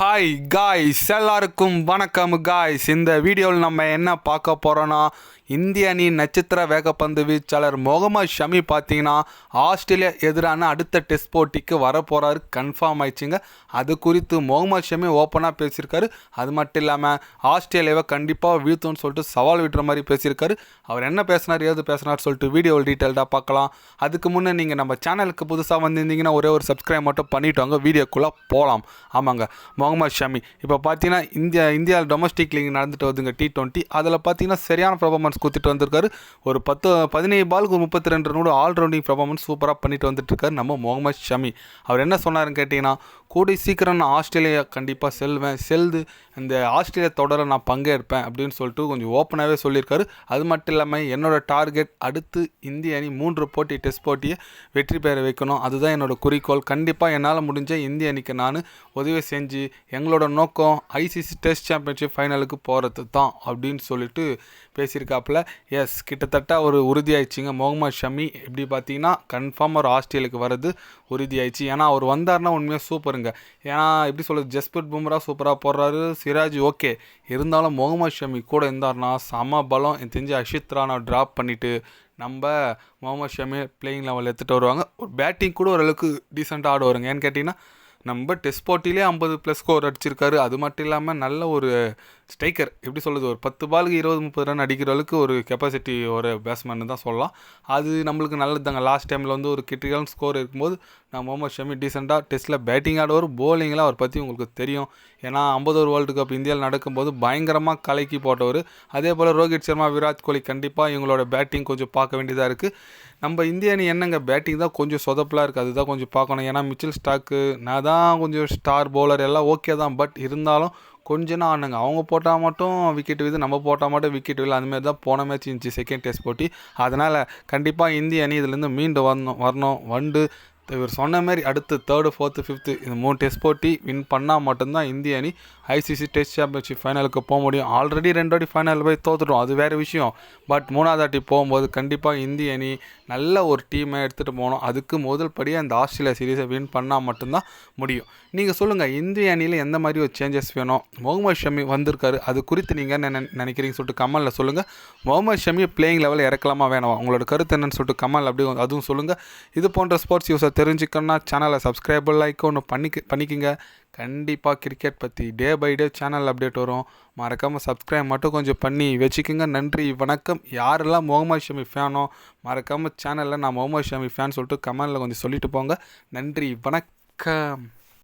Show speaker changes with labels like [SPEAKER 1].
[SPEAKER 1] Hi guys எல்லாருக்கும் வணக்கம் guys இந்த வீடியோவில் நம்ம என்ன பார்க்க போகிறோன்னா இந்திய அணி நட்சத்திர வேகப்பந்து வீச்சாளர் முகமது ஷமி பார்த்தீங்கன்னா ஆஸ்திரேலியா எதிரான அடுத்த டெஸ்ட் போட்டிக்கு வர போகிறாரு கன்ஃபார்ம் ஆயிடுச்சுங்க. அது குறித்து முகமது ஷமி ஓப்பனாக பேசியிருக்காரு. அது மட்டும் இல்லாமல் ஆஸ்திரேலியாவை கண்டிப்பாக வீழ்த்தும்னு சொல்லிட்டு சவால் விடுற மாதிரி பேசியிருக்காரு. அவர் என்ன பேசினார் ஏது பேசினார் சொல்லிட்டு வீடியோவில் டீட்டெயில்டாக பார்க்கலாம். அதுக்கு முன்னே நீங்கள் நம்ம சேனலுக்கு புதுசாக வந்திருந்தீங்கன்னா ஒரே ஒரு சப்ஸ்கிரைப் மட்டும் பண்ணிவிட்டு வாங்க வீடியோக்குள்ளே போகலாம் ஆமாங்க. முகமது ஷமி? இப்போ பார்த்தீங்கன்னா இந்தியா இந்தியா டொமஸ்டிக் லீக் நடந்துட்டு வருதுங்க டி டுவெண்ட்டி அதில் பார்த்தீங்கன்னா சரியான பர்ஃபார்மன்ஸ் கொடுத்துட்டு வந்திருக்காரு. ஒரு பத்து பதினேழு பாலுக்கு ஒரு முப்பத்தி ரெண்டு ரனோட ஆல்ரவுண்டிங் பர்ஃபார்மன்ஸ் சூப்பராக பண்ணிட்டு வந்துட்டுருக்காரு நம்ம முகமது ஷமி. அவர் என்ன சொன்னார்னு கேட்டிங்கன்னா கூடி சீக்கிரம் நான் ஆஸ்திரேலியா கண்டிப்பாக செல்வேன் செல்து இந்த ஆஸ்திரேலிய தொடரை நான் பங்கேற்பேன் அப்படின்னு சொல்லிட்டு கொஞ்சம் ஓப்பனாகவே சொல்லியிருக்காரு. அது மட்டும் இல்லாமல் என்னோட டார்கெட் அடுத்து இந்திய அணி மூன்று போட்டி டெஸ்ட் போட்டியை வெற்றி பெற வைக்கணும். அதுதான் என்னோட குறிக்கோள். கண்டிப்பாக என்னால் முடிஞ்ச இந்திய அணிக்கு நான் உதவி செஞ்சு எங்களோட நோக்கம் ஐசிசி டெஸ்ட் சாம்பியன்ஷிப் ஃபைனலுக்கு போகிறது தான் அப்படின்னு சொல்லிட்டு பேசியிருக்காப்புல. எஸ் கிட்டத்தட்ட ஒரு உறுதியாயிடுச்சுங்க. முகமது ஷமி எப்படி பார்த்தீங்கன்னா கன்ஃபார்ம் ஒரு ஆஸ்திரேலியாவுக்கு வர்றது உறுதியாயிடுச்சு. ஏன்னா அவர் வந்தாருன்னா உண்மையாக சூப்பருங்க ஏன்னா எப்படி சொல்கிறது ஜஸ்பிரிட் பும்ரா சூப்பராக போடுறாரு. சிராஜ் ஓகே. இருந்தாலும் முகமது ஷமி கூட இருந்தார்னா சம பலம். எனக்கு தெரிஞ்சு அஷித் ராணா ட்ராப் பண்ணிவிட்டு நம்ம முகமது ஷமி பிளேயிங் லெவலில் எடுத்துகிட்டு வருவாங்க. ஒரு பேட்டிங் கூட ஓரளவுக்கு டீசெண்டாக ஆடுவாருங்க. ஏன்னு கேட்டிங்கன்னா நம்ம டெஸ்ட் போட்டிலே ஐம்பது ப்ளஸ் ஸ்கோர் அடிச்சிருக்காரு. அது மட்டும் இல்லாமல் நல்ல ஒரு ஸ்ட்ரைக்கர் எப்படி சொல்கிறது ஒரு பத்து பாலுக்கு இருபது முப்பது ரன் அடிக்கிற அளவுக்கு ஒரு கெப்பாசிட்டி ஒரு பேட்ஸ்மேன் தான் சொல்லலாம். அது நம்மளுக்கு நல்லது தாங்க லாஸ்ட் டைமில் வந்து ஒரு கிரிட்டிக்கல் ஸ்கோர் இருக்கும்போது நான் முகமது ஷமி டீசெண்டாக டெஸ்ட்டில் பேட்டிங் ஆடுவார். போலிங்லாம் அவர் பற்றி உங்களுக்கு தெரியும். ஏன்னா ஐம்பது ஒரு வேர்ல்டு கப் இந்தியாவில் நடக்கும்போது பயங்கரமாக கலைக்கு போட்டவர். அதே போல் ரோஹித் சர்மா விராட் கோலி கண்டிப்பாக இவங்களோட பேட்டிங் கொஞ்சம் பார்க்க வேண்டியதாக இருக்குது நம்ம இந்திய அணி என்னங்க பேட்டிங் தான் கொஞ்சம் சொதப்பலாக இருக்குது அதுதான் கொஞ்சம் பார்க்கணும். ஏன்னா மிச்சில் ஸ்டாக்கு நான் தான் கொஞ்சம் ஸ்டார் பவுலர் எல்லாம் ஓகே தான். பட் இருந்தாலும் கொஞ்ச நாள் ஆனாங்க அவங்க போட்டால் மட்டும் விக்கெட் விழுது நம்ம போட்டால் மட்டும் விக்கெட் விழு அதுமாரி தான் போன மேட்ச் இருந்துச்சு செகண்ட் டெஸ்ட் போட்டி. அதனால் கண்டிப்பாக இந்திய அணி இதுலேருந்து மீண்டு வரணும் வரணும். வண்டு இவர் சொன்ன மாதிரி அடுத்து தேர்டு ஃபோர்த்து ஃபிஃப்த்து இந்த மூணு டெஸ்ட் போட்டி வின் பண்ணால் மட்டும்தான் இந்திய அணி ஐசிசி டெஸ்ட் சாம்பியன்ஷிப் ஃபைனலுக்கு போக முடியும். ஆல்ரெடி ரெண்டு வாட்டி ஃபைனல் போய் தோத்துட்டோம். அது வேறு விஷயம். பட் மூணாவது வாட்டி போகும்போது கண்டிப்பாக இந்திய அணி நல்ல ஒரு டீமை எடுத்துகிட்டு போகணும். அதுக்கு முதல் படியாக அந்த ஆஸ்திரேலியா சீரீஸை வின் பண்ணால் மட்டும்தான் முடியும். நீங்கள் சொல்லுங்கள் இந்திய அணியில் எந்த மாதிரி ஒரு சேஞ்சஸ் வேணும்? முகமது ஷமி வந்திருக்காரு. அது குறித்து நீங்கள் என்ன நினைக்கிறீங்க சொல்லிட்டு கமலில் சொல்லுங்கள் முகமது ஷமி பிளேயிங் லெவலில் இறக்கலாமா வேணாம்? உங்களோட கருத்து என்னன்னு சொல்லிட்டு கமல் அப்படி அதுவும் சொல்லுங்கள் இது போன்ற ஸ்போர்ட்ஸ் யூஸை தெரிஞ்சுக்கணும்னா சேனலை சப்ஸ்கிரைப் லைக் ஒன்று பண்ணிக்க பண்ணிக்கங்க. கண்டிப்பாக கிரிக்கெட் பற்றி day by day channel update வரும். மறக்காமல் சப்ஸ்கிரைப் மட்டும் கொஞ்சம் பண்ணி வச்சுக்கோங்க. நன்றி வணக்கம். யாரெல்லாம் முகமது ஷமி ஃபேனோ மறக்காமல் சேனலில் நான் முகமது ஷமி ஃபேன் சொல்லிட்டு கமெண்டில் கொஞ்சம் சொல்லிட்டு போங்க. நன்றி வணக்கம்.